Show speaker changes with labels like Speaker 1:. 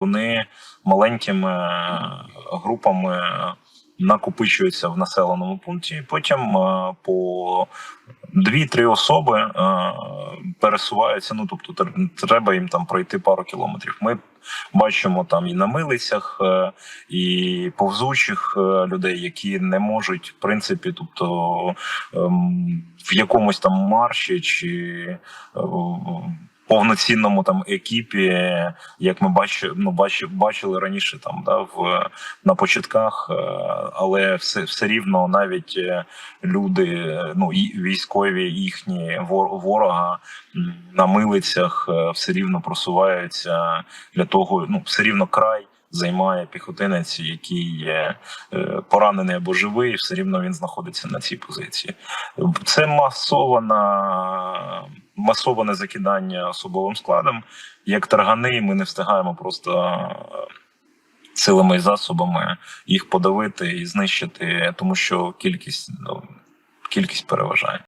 Speaker 1: Вони маленькими е, групами накопичуються в населеному пункті. Потім е, по дві-три особи е, пересуваються. Ну тобто, треба їм там пройти пару кілометрів. Ми бачимо там і на милицях, е, і повзучих е, людей, які не можуть, в принципі, тобто ем, в якомусь там марші чи е, повноцінному там екіпі, як ми бачили, ну, бачили, бачили раніше там да, в, на початках, е, але все, все рівно навіть е, люди, ну військові їхні ворога на милицях е, все рівно просуваються для того, ну все рівно край. Займає піхотинець, який є поранений або живий, все рівно він знаходиться на цій позиції. Це масована, масоване закидання особовим складом. Як таргани, ми не встигаємо просто е, силами і засобами їх подавити і знищити, тому що кількість ну, кількість переважає.